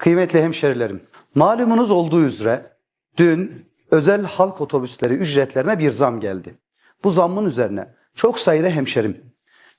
Kıymetli hemşerilerim, malumunuz olduğu üzere dün özel halk otobüsleri ücretlerine bir zam geldi. Bu zammın üzerine çok sayıda hemşerim,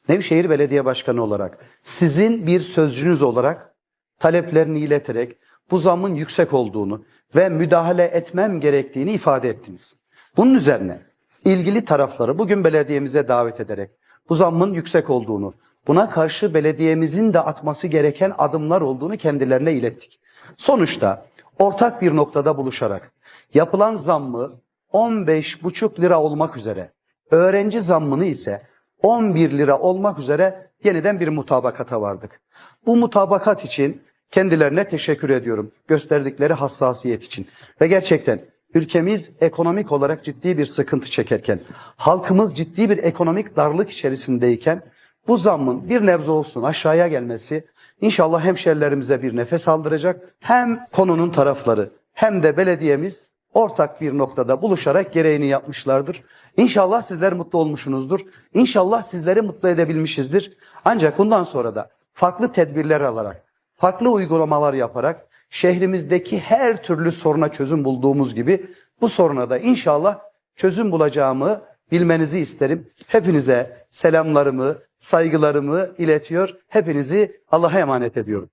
Nevşehir Belediye Başkanı olarak, sizin bir sözcünüz olarak taleplerini ileterek bu zammın yüksek olduğunu ve müdahale etmem gerektiğini ifade ettiniz. Bunun üzerine ilgili tarafları bugün belediyemize davet ederek bu zammın yüksek olduğunu, buna karşı belediyemizin de atması gereken adımlar olduğunu kendilerine ilettik. Sonuçta ortak bir noktada buluşarak yapılan zammı 15,5 lira olmak üzere, öğrenci zammını ise 11 lira olmak üzere yeniden bir mutabakata vardık. Bu mutabakat için kendilerine teşekkür ediyorum. Gösterdikleri hassasiyet için. Ve gerçekten ülkemiz ekonomik olarak ciddi bir sıkıntı çekerken, halkımız ciddi bir ekonomik darlık içerisindeyken bu zammın bir nebze olsun aşağıya gelmesi inşallah hemşerilerimize bir nefes aldıracak. Hem konunun tarafları hem de belediyemiz ortak bir noktada buluşarak gereğini yapmışlardır. İnşallah sizler mutlu olmuşsunuzdur. İnşallah sizleri mutlu edebilmişizdir. Ancak bundan sonra da farklı tedbirler alarak, farklı uygulamalar yaparak şehrimizdeki her türlü soruna çözüm bulduğumuz gibi bu soruna da inşallah çözüm bulacağımı bilmenizi isterim. Hepinize selamlarımı, saygılarımı iletiyor. Hepinizi Allah'a emanet ediyorum.